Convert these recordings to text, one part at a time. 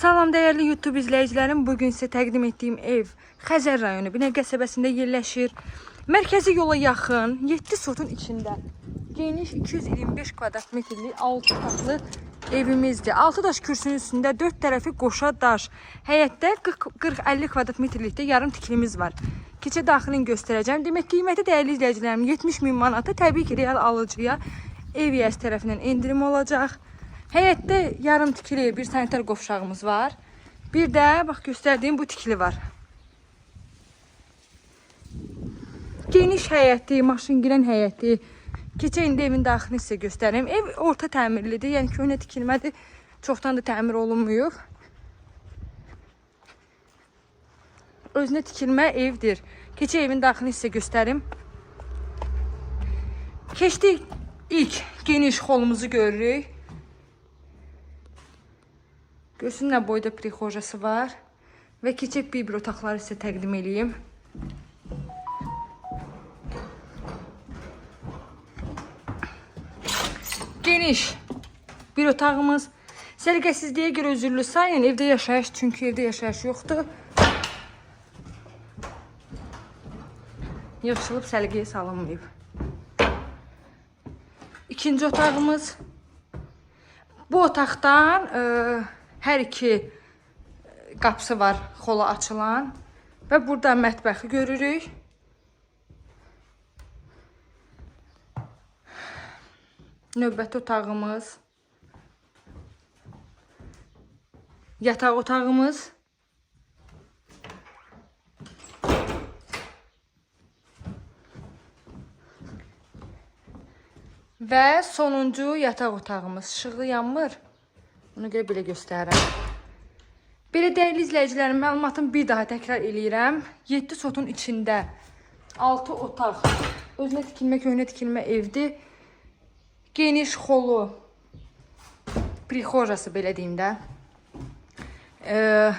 Salam dəyərli YouTube izləyicilərim. Bu gün sizə təqdim etdiyim ev Xəzər rayonu Binə qəsəbəsində yerləşir. Mərkəzi yola yaxın, 7 sotun içində. Geniş 225 kvadrat metrlik 6 qatlı evimizdir. 6 daş kürsünün üstündə 4 tərəfi qoşa daş. Həyətdə 40-50 kvadrat metrlikdə yarım tikilimiz var. Keçə daxilini göstərəcəm. Demək qiyməti dəyərli izləyicilərim 70 min manata təbii ki, real alıcıya ev yəsi tərəfindən endirim olacaq. Həyətdə yarım tikili bir sanitar qovşağımız var. Bir də bax göstərdiyim bu tikili var. Geniş həyəti, maşın girən həyəti. Keçə indi evin daxilini sizə göstərim. Ev orta təmirlidir, yəni köhnə tikilmədir. Çoxdan da təmir olunmuyub. Özünə tikilmə evdir. Keçə evin daxilini sizə göstərim. Keçdik ilk geniş holumuzu görürük. Görsün nə boyda prixojası var. Və keçib bir-bir otaqları sizə təqdim edeyim. Geniş bir otağımız. Səliqəsizliyə görə üzürlü sayın. Evdə yaşayış, çünki evdə yaşayış yoxdur. Yığışılıb səliqəyə salınmayıb. İkinci otağımız. Bu otaqdan e, hər iki e, qapısı var xola açılan və burada mətbəxi görürük. Növbəti otağımız. Yataq otağımız. Və sonuncu yataq otağımız. İşığı yanmır. Ona görə belə göstərirəm. Belə dəyərli izləyicilərim, məlumatımı bir daha təkrar eləyirəm. 7 sotun içində 6 otaq. Özünə tikilmə, köhnə tikilmə evdir. Geniş xolu. Prixojası belə deyim də. Ee,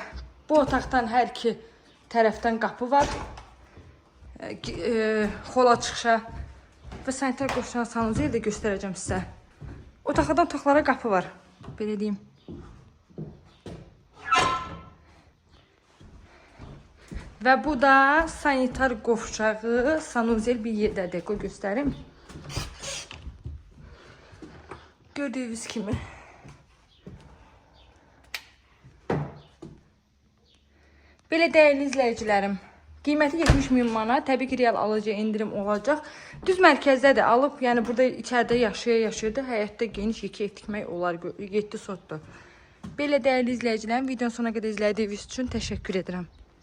bu otaqdan hər iki tərəfdən qapı var. Ee, e, xola çıxışa və sanitar qoşulan sanuzel də göstərəcəm sizə. Otaqdan otaqlara qapı var. Belə deyim. Və bu da sanitar qovşağı, sanuzel bir yerdədir. Qoy göstərim. Gördüyünüz kimi. Belə dəyərli izləyicilərim, qiyməti 70 min manat, təbii ki, real alıcı endirim olacaq. Düz mərkəzdədir, alıb, yəni burada içəridə yaşaya-yaşayırdı, həyətdə geniş iki ev tikmək olar, 7 sotdur. Belə dəyərli izləyicilərim, videonun sonuna qədər izlədiyiniz üçün təşəkkür edirəm.